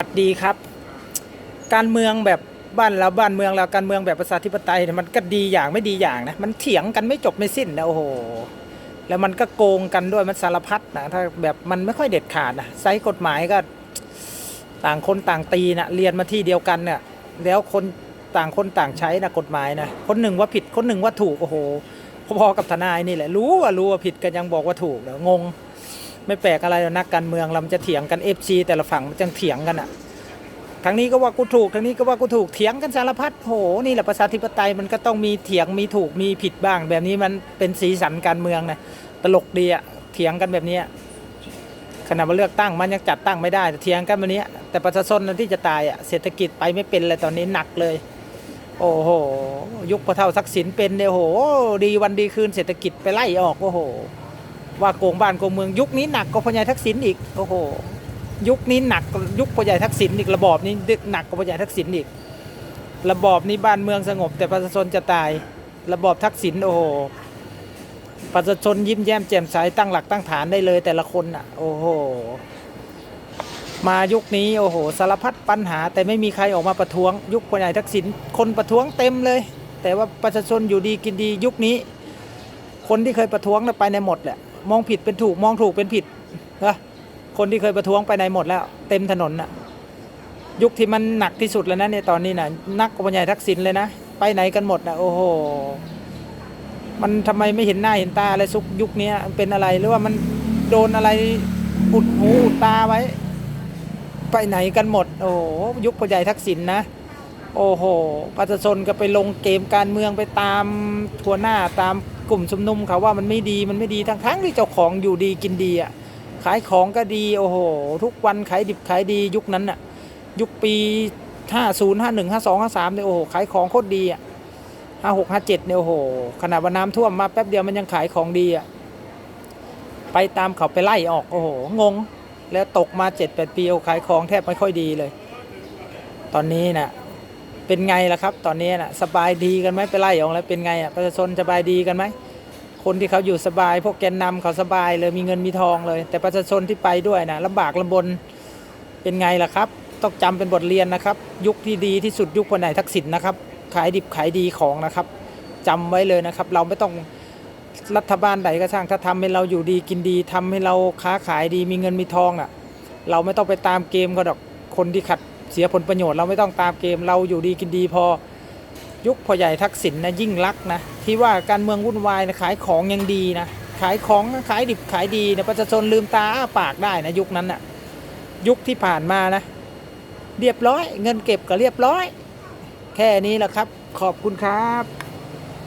สวัสดีครับ การเมืองแบบบ้านเราบ้านเมืองเราการเมืองแบบประชาธิปไตยมันก็ดีอย่างไม่ดีอย่างนะมันเถียงกันไม่จบไม่สิ้นนะโอ้โหแล้วมันก็โกงกันด้วยมันสารพัดนะถ้าแบบมันไม่ค่อยเด็ดขาดนะไซส์กฎหมายก็ต่างคนต่างตีนะเรียนมาที่เดียวกันเนี่ยแล้วคนต่างคนต่างใช้นะกฎหมายนะคนหนึ่งว่าผิดคนหนึ่งว่าถูกโอ้โหพอๆกับทนายนี่แหละรู้ว่ารู้ว่าผิดกันยังบอกว่าถูกเดี๋ยวงง ไม่แปลกอะไรนักการเมืองเราจะเถียงกันเอฟซีแต่ละฝั่งมันจะเถียงกันอะทางนี้ก็ว่ากูถูกทางนี้ก็ว่ากูถูกเถียงกันสารพัดโหนี่แหละประชาธิปไตยมันก็ต้องมีเถียงมีถูกมีผิดบ้าง แบบนี้มันเป็นสีสันการเมืองนะตลกดีอะเถียงกันแบบนี้ขณะมาเลือกตั้งมันยังจัดตั้งไม่ได้แต่เถียงกันแบบเนี้ยแต่ประชาชนที่จะตายอะเศรษฐกิจไปไม่เป็นเลยตอนนี้หนักเลย โอ้โหยุคพระเท่าทักษิณเป็นเนี่ยโอ้โหดีวันดีคืนเศรษฐกิจไปไล่ออกโอ้โห ว่าโกงบ้านโกงเมืองยุคนี้หนักกว่าพญายทักษิณอีกโอ้โหยุคนี้หนักยุคพญายทักษิณอีกระบอบนี้หนักกว่าพญายทักษิณอีก ระบอบนี้บ้านเมืองสงบ แต่ประชาชนจะตาย ระบอบทักษิณโอ้โหประชาชนยิ้มแย้มแจ่มใสตั้งหลักตั้งฐานได้เลยแต่ละคนอะโอ้โหมายุคนี้โอ้โหสารพัดปัญหา แต่ไม่มีใครออกมาประท้วง ยุคพญายทักษิณคนประท้วงเต็มเลย แต่ว่าประชาชนอยู่ดีกินดียุคนี้ คนที่เคยประท้วงไปในหมดแหละ มองผิดเป็นถูกมองถูกเป็นผิดนะคนที่เคยประท้วงไปในหมดแล้ว เต็มถนนน่ะยุคที่มันหนักที่สุดแล้วนะในตอนนี้น่ะนักกบใหญ่ทักษิณเลยนะ ไปไหนกันหมดนะโอ้โหมันทำไมไม่เห็นหน้าเห็นตาอะไรสุกยุคนี้เป็นอะไรหรือว่ามันโดนอะไรอุดหูอุดตาไว้ ไปไหนกันหมด โอ้โหยุคพญาทักษิณนะโอ้โหประชาชนก็ไปลงเกมการเมืองไปตามทัวหน้าตาม กลุ่มชุมนุมเขาว่ามันไม่ดีมันไม่ดีทั้งทั้งที่เจ้าของอยู่ดีกินดีอะขายของก็ดีโอ้โหทุกวันขายดิบขายดียุคนั้นอะยุคปี50 51 52 53เนี่ยโอ้โหขายของโคตรดีอะ56 57เจ็ดเนี่ยโอ้โหขนาดว่าน้ำท่วมมาแป๊บเดียวมันยังขายของดีอะไปตามเขาไปไล่ออกโอ้โหงง แล้วตกมา7-8ปีโอ้ขายของแทบไม่ค่อยดีเลย ตอนนี้น่ะ เป็นไงล่ะครับ ตอนนี้น่ะสบายดีกันไหมไปไล่ออกแล้วเป็นไงอะประชาชนสบายดีกันไหมคนที่เขาอยู่สบาย พวกแกนนำเขาสบายเลยมีเงินมีทองเลย แต่ประชาชนที่ไปด้วยนะลำบากลำบนเป็นไงล่ะครับ ต้องจำเป็นบทเรียนนะครับ ยุคที่ดีที่สุดยุคคนไหนทักษิณนะครับ ขายดิบขายดีของนะครับจำไว้เลยนะครับ เราไม่ต้องรัฐบาลใดก็ช่างถ้าทำให้เราอยู่ดีกินดีทำให้เราค้าขายดีมีเงินมีทองน่ะ เราไม่ต้องไปตามเกมก็ดอกคนที่ขัด เสียผลประโยชน์เราไม่ต้องตามเกมเราอยู่ดีกินดีพอยุคพ่อใหญ่ทักษิณนะยิ่งรักนะที่ว่าการเมืองวุ่นวายนะขายของยังดีนะขายของขายดิบขายดีนะประชาชนลืมตาอ้าปากได้นะยุคนั้นน่ะยุคที่ผ่านมานะเรียบร้อย เงินเก็บก็เรียบร้อย แค่นี้แหละครับ ขอบคุณครับ